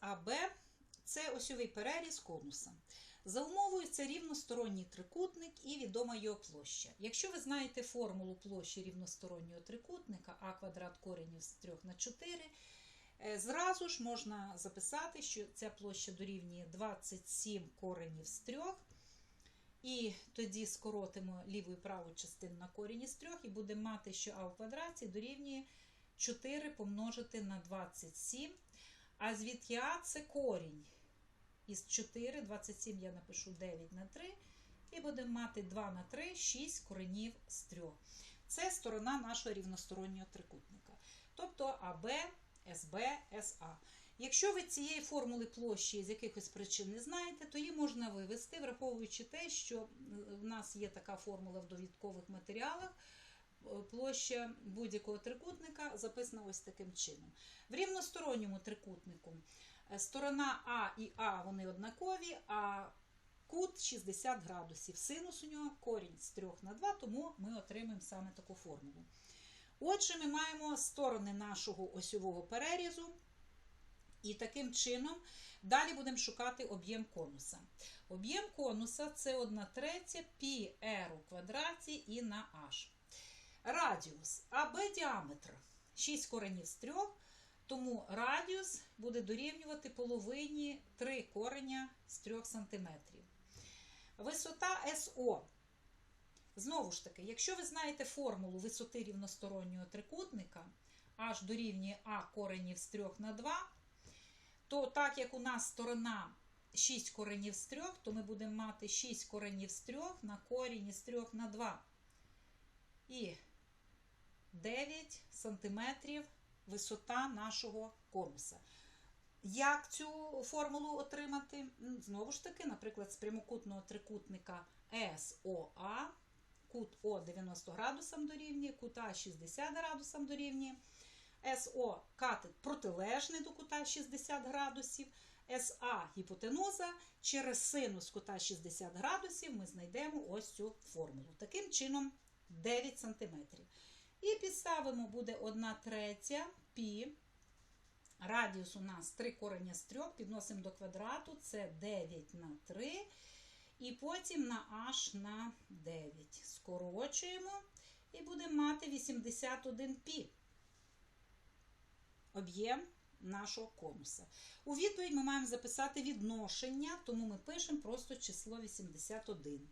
САБ це осьовий переріз конуса. За умовою це рівносторонній трикутник і відома його площа. Якщо ви знаєте формулу площі рівностороннього трикутника, а квадрат коренів з 3 на 4, е, зразу ж можна записати, що ця площа дорівнює 27 коренів з 3. І тоді скоротимо ліву і праву частину на корінь із 3 і будемо мати, що а в квадраті дорівнює 4 помножити на 27. А звідки А це корінь. Із 4, 27 я напишу 9 на 3. І будемо мати 2 на 3, 6 коренів з 3. Це сторона нашого рівностороннього трикутника. Тобто АБ, СБ, СА. Якщо ви цієї формули площі з якихось причин не знаєте, то її можна вивести, враховуючи те, що в нас є така формула в довідкових матеріалах. Площа будь-якого трикутника записана ось таким чином. В рівносторонньому трикутнику е, сторона А і А вони однакові, а кут 60 градусів. Синус у нього корінь з 3 на 2, тому ми отримаємо саме таку формулу. Отже, ми маємо сторони нашого осьового перерізу. І таким чином далі будемо шукати об'єм конуса. Об'єм конуса це 1 третя пі r у квадраті і на h. Радіус АБ діаметр 6 коренів з 3, тому радіус буде дорівнювати половині 3 кореня з 3 см. Висота СО. Знову ж таки, якщо ви знаєте формулу висоти рівностороннього трикутника, h дорівнює А коренів з 3 на 2, то так як у нас сторона 6 коренів з 3, то ми будемо мати 6 коренів з 3 на корінь із 3 на 2. І 9 сантиметрів висота нашого конуса. Як цю формулу отримати? Знову ж таки, наприклад, з прямокутного трикутника СОА, кут О 90 градусам дорівнює, кут А 60 градусам дорівнює. СО катет протилежний до кута 60 градусів, СА гіпотенуза. Через синус кута 60 градусів ми знайдемо ось цю формулу. Таким чином 9 см. І підставимо буде 1 третя пі. Радіус у нас 3 корення з 3, підносимо до квадрату, це 9 на 3. І потім на h на 9. Скорочуємо і будемо мати 81 пі об'єм нашого конуса. У відповідь ми маємо записати відношення, тому ми пишемо просто число 81.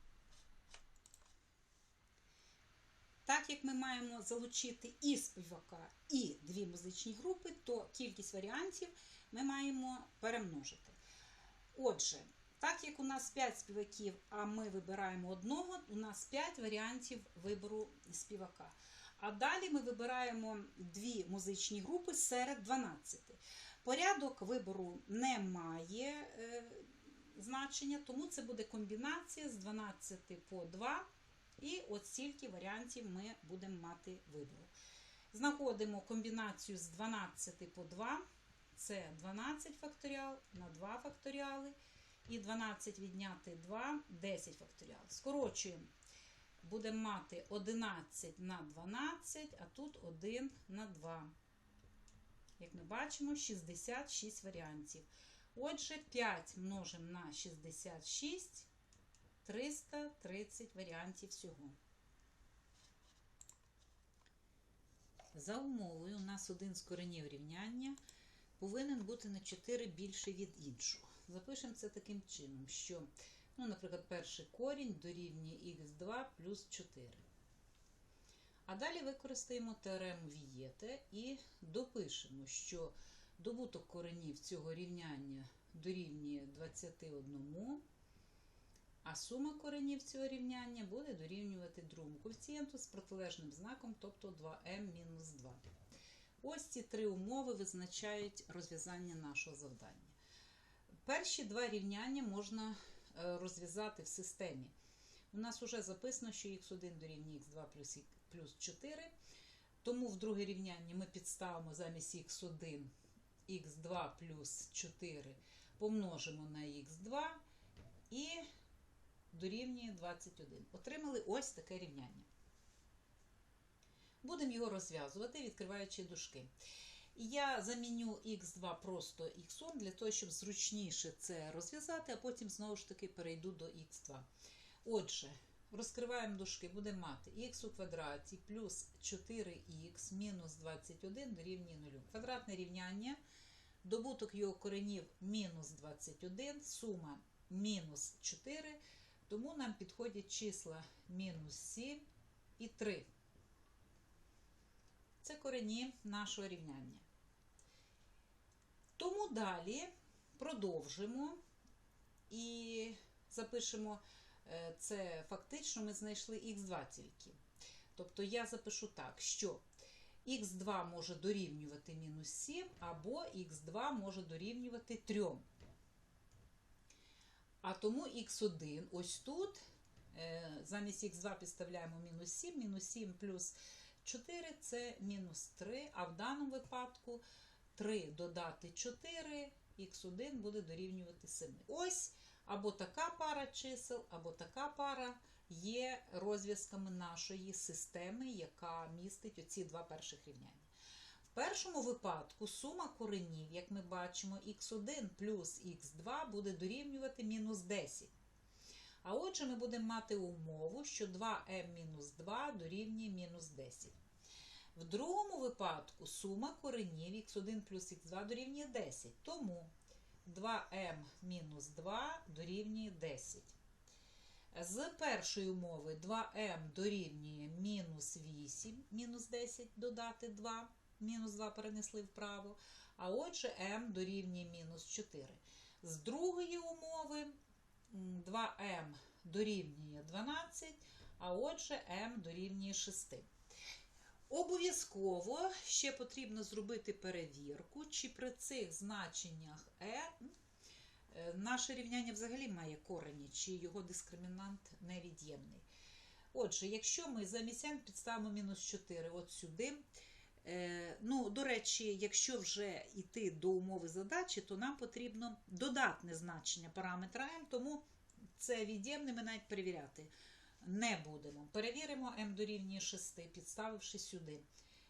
Так як ми маємо залучити і співака, і дві музичні групи, то кількість варіантів ми маємо перемножити. Отже, так як у нас 5 співаків, а ми вибираємо одного, у нас 5 варіантів вибору співака. А далі ми вибираємо дві музичні групи серед 12. Порядок вибору не має е, значення, тому це буде комбінація з 12 по 2. І от стільки варіантів ми будемо мати вибору. Знаходимо комбінацію з 12 по 2. Це 12 факторіал на 2 факторіали. І 12 відняти 2 10 факторіал. Скорочуємо будемо мати 11 на 12, а тут 1 на 2. Як ми бачимо, 66 варіантів. Отже, 5 множимо на 66, 330 варіантів всього. За умовою, у нас один з коренів рівняння повинен бути на 4 більше від іншого. Запишемо це таким чином, що Ну, наприклад, перший корінь дорівнює х2 плюс 4. А далі використаємо теорему Вієте і допишемо, що добуток коренів цього рівняння дорівнює 21, а сума коренів цього рівняння буде дорівнювати другому коефіцієнту з протилежним знаком, тобто 2m-2. Ось ці три умови визначають розв'язання нашого завдання. Перші два рівняння можна розв'язати в системі. У нас вже записано, що х1 дорівнює х2 плюс, плюс 4. Тому в друге рівняння ми підставимо замість х1 х2 плюс 4 помножимо на х2 і дорівнює 21. Отримали ось таке рівняння. Будемо його розв'язувати, відкриваючи дужки. Я заміню х2 просто х для того, щоб зручніше це розв'язати, а потім знову ж таки перейду до х2. Отже, розкриваємо дужки, будемо мати х у квадраті плюс 4х мінус 21 дорівнює 0. Квадратне рівняння, добуток його коренів мінус 21, сума мінус 4, тому нам підходять числа мінус 7 і 3. Це корені нашого рівняння. Тому далі продовжимо і запишемо е, це фактично ми знайшли х2 тільки. Тобто я запишу так, що х2 може дорівнювати мінус 7, або х2 може дорівнювати 3. А тому х1 ось тут, е, замість х2 підставляємо мінус 7, мінус 7 плюс 4 це мінус 3, а в даному випадку 3 додати 4, х1 буде дорівнювати 7. Ось або така пара чисел, або така пара є розв'язками нашої системи, яка містить оці два перших рівняння. Першому випадку сума коренів, як ми бачимо, х1 плюс х2 буде дорівнювати мінус 10. А отже, ми будемо мати умову, що 2m-2 дорівнює мінус 10. В другому випадку сума коренів х1 плюс х2 дорівнює 10. Тому 2m мінус 2 дорівнює 10. З першої умови 2m дорівнює мінус 8, мінус 10 додати 2, мінус 2 перенесли вправо. А отже, m дорівнює мінус 4. З другої умови 2m дорівнює 12, а отже, m дорівнює 6. Обов'язково ще потрібно зробити перевірку, чи при цих значеннях e наше рівняння взагалі має корені, чи його дискримінант невід'ємний. Отже, якщо ми замість n підставимо мінус 4 от сюди, е, ну, до речі, якщо вже йти до умови задачі, то нам потрібно додатне значення параметра m, тому це від'ємне ми навіть перевіряти не будемо. Перевіримо m дорівнює 6, підставивши сюди.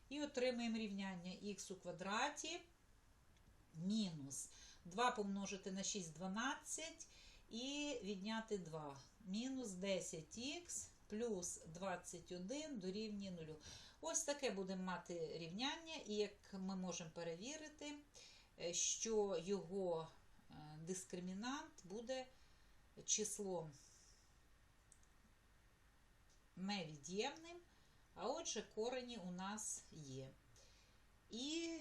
І отримаємо рівняння х у квадраті мінус 2 помножити на 6 12 і відняти 2. Мінус 10х плюс 21 дорівнює 0. Ось таке будемо мати рівняння, і як ми можемо перевірити, що його дискримінант буде числом невід'ємним, а отже, корені у нас є. І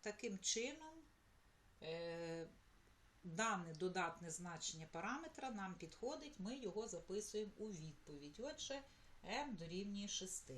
таким чином е, дане додатне значення параметра нам підходить, ми його записуємо у відповідь. Отже, m дорівнює 6.